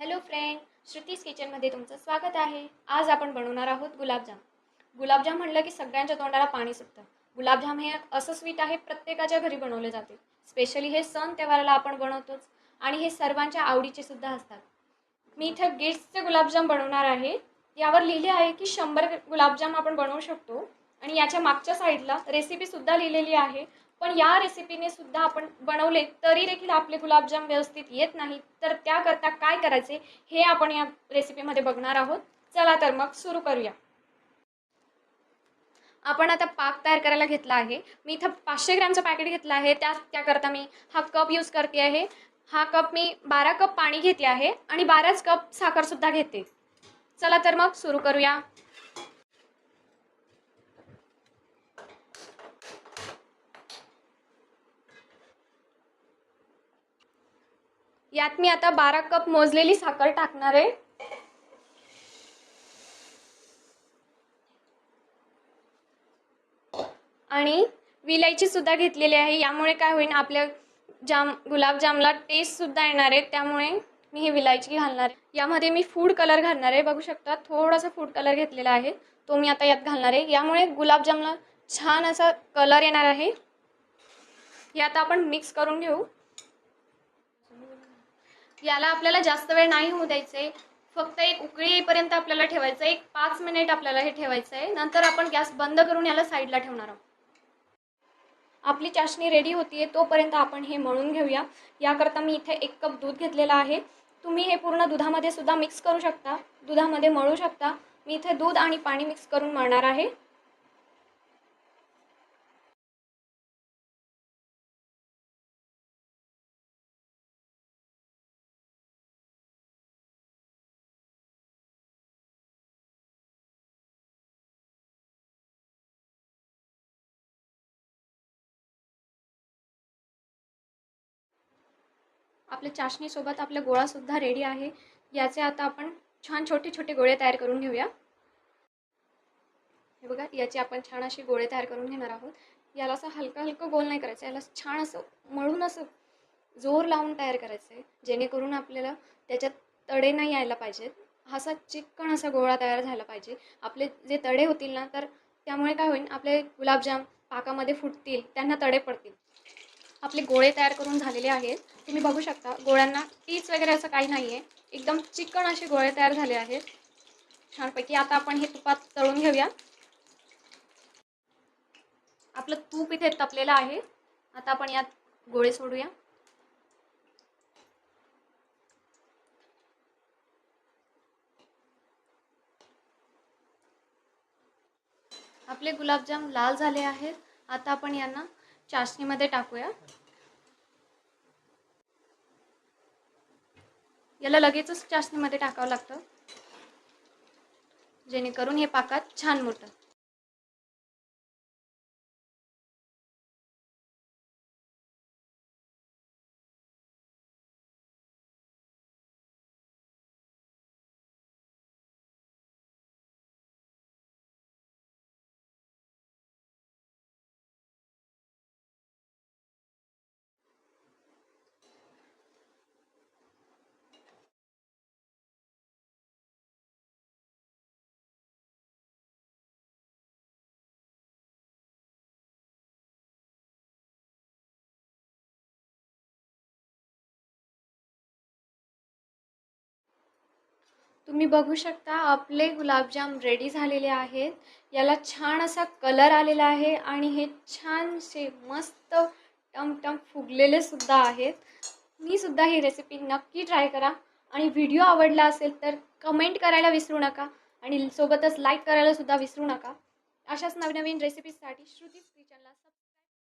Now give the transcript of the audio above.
Hello friend Shruti's किचनमध्ये तुमचं स्वागत आहे. आज आपण बनवणार आहोत गुलाबजाम. गुलाबजाम म्हणलं की सगळ्यांच्या तोंडाला पाणी सुटतं. गुलाबजाम हे असं स्वीट आहे प्रत्येकाच्या घरी बनवले जाते. स्पेशली हे सण त्योहाराला आपण बनवतोच आणि हे सर्वांच्या आवडीचे सुद्धा असतात. मी इथं गेट्सचे गुलाबजाम बनवणार आहे. यावर लिहिले आहे की शंभर गुलाबजाम आपण बनवू शकतो. आणि याच्या मागच्या साईडला रेसिपीसुद्धा लिहिलेली आहे. पण या रेसिपीने सुद्धा आपण बनवले तरी देखील आपले गुलाबजाम व्यवस्थित येत नाही तर त्याकरता काय करायचे हे आपण या रेसिपीमध्ये बघणार आहोत. चला तर मग सुरू करूया. आपण आता पाक तयार करायला घेतला आहे. मी इथं पाचशे ग्रॅमचं पॅकेट घेतलं आहे. त्या त्याकरता मी हा कप यूज करते आहे. हा कप मी बारा कप पाणी घेते आहे आणि बाराच कप साखरसुद्धा घेते. चला तर मग सुरू करूया. यात मी आता बारा कप मोजलेली साखर टाकणार आहे. आणि विलायची सुद्धा घेतलेली आहे. यामुळे काय होईल आपल्या जाम गुलाबजामला टेस्टसुद्धा येणार आहे. त्यामुळे मी ही विलायची घालणार आहे. यामध्ये मी फूड कलर घालणार आहे. बघू शकता थोडासा फूड कलर घेतलेला आहे. तो मी आता यात घालणार आहे. यामुळे गुलाबजामला छान असा कलर येणार आहे. हे आता आपण मिक्स करून घेऊ. याला आपल्याला जास्त वेळ नाही होऊ द्यायचे फक्त एक उकळी येईपर्यंत आपल्याला ठेवायचं आहे एक पाच मिनिट आपल्याला हे ठेवायचं आहे नंतर आपण गॅस बंद करून याला साईडला ठेवणार आहोत. आपली चाशणी रेडी होती आहे तोपर्यंत आपण हे मळून घेऊया. याकरता मी इथे एक कप दूध घेतलेलं आहे. तुम्ही हे पूर्ण दुधामध्ये सुद्धा मिक्स करू शकता. दुधामध्ये मळू शकता. मी इथे दूध आणि पाणी मिक्स करून मळणार आहे. आपल्या चाशणीसोबत आपला गोळासुद्धा रेडी आहे. याचे आता आपण छान छोटे छोटे गोळे तयार करून घेऊया. हे बघा याचे आपण छान असे गोळे तयार करून घेणार आहोत. याला असं हलकं हलकं गोल नाही करायचं याला छान असं मळून असं जोर लावून तयार करायचं आहे जेणेकरून आपल्याला त्याच्यात तडे नाही यायला पाहिजेत. असा चिकन असा गोळा तयार झाला पाहिजे. आपले जे तडे होतील ना तर त्यामुळे काय होईल आपले गुलाबजाम पाकामध्ये फुटतील त्यांना तडे पडतील. आपले गोळे तयार करून झालेले आहेत. तुम्ही बघू शकता गोळ्यांना टीच वगैरे असं काही नाही आहे एकदम चिकन असे गोळे तयार झाले आहेत. छानपैकी आता आपण हे तुपात तळून घेऊया. आपलं तूप इथे तपलेलं आहे. आता आपण यात गोळे सोडूया. आपले गुलाबजाम लाल झाले आहेत. आता आपण यांना चाशणीमध्ये टाकूया. याला लगेचच चाशणीमध्ये टाकावं लागतं. जेणेकरून हे पाकात छान मोठं तुम्ही बघू शकता आपले गुलाबजाम रेडी झालेले आहेत. याला छान असा कलर आलेला आहे आणि हे छानसे मस्त टमटम फुगलेले सुद्धा आहेत. मी सुद्धा ही रेसिपी नक्की ट्राय करा. आणि व्हिडिओ आवडला असेल तर कमेंट करायला विसरू नका आणि सोबतच लाईक करायला सुद्धा विसरू नका. अशाच नवीन नवीन रेसिपीजसाठी श्रुतीज किचनला